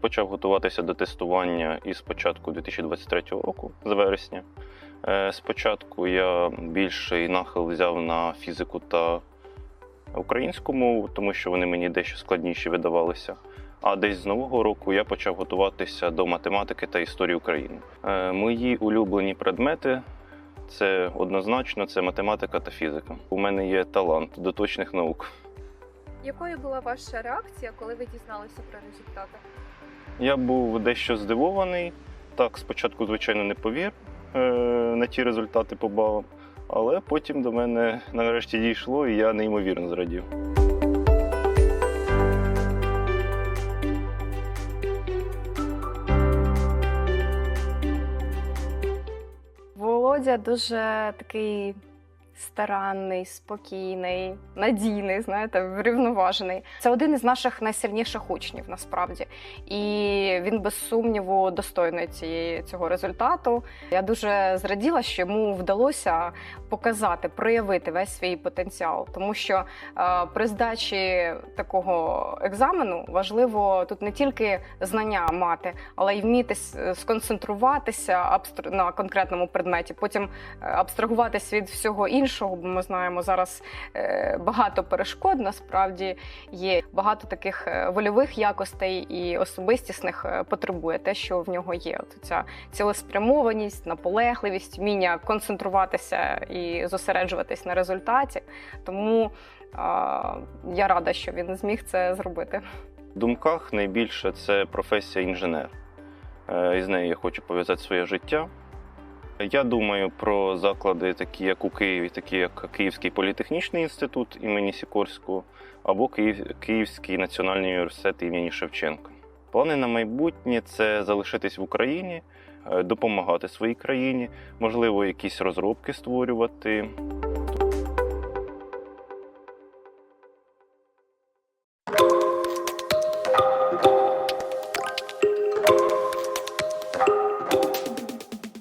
почав готуватися до тестування із початку 2023 року, з вересня. Е, Спочатку я більший нахил взяв на фізику та українську мову, тому що вони мені дещо складніші видавалися. А десь з нового року я почав готуватися до математики та історії України. Е, Мої улюблені предмети це однозначно це математика та фізика. У мене є талант до точних наук. Якою була ваша реакція, коли ви дізналися про результати? Я був дещо здивований. Так, спочатку, звичайно, не повір е, на ті результати по балам, але потім до мене нарешті дійшло, і я неймовірно зрадів. Володя дуже такий старанний, спокійний, надійний, знаєте, врівноважений. Це один із наших найсильніших учнів насправді. І він без сумніву достойний цієї цього результату. Я дуже зраділа, що йому вдалося показати, проявити весь свій потенціал, тому що е, при здачі такого екзамену важливо тут не тільки знання мати, але й вміти сконцентруватися абстр- на конкретному предметі, потім е, абстрагуватись від всього іншого, бо ми знаємо зараз е, багато перешкод насправді є. Багато таких е, вольових якостей і особистісних е, потребує те, що в нього є. От ця цілеспрямованість, наполегливість, вміння концентруватися і зосереджуватись на результаті. Тому а, я рада, що він зміг це зробити. В думках найбільше це професія інженер. Е, І з нею я хочу пов'язати своє життя. Я думаю про заклади, такі як у Києві, такі як Київський політехнічний інститут імені Сікорського або Київський національний університет імені Шевченка. Плани на майбутнє це залишитись в Україні, е, допомагати своїй країні, можливо, якісь розробки створювати.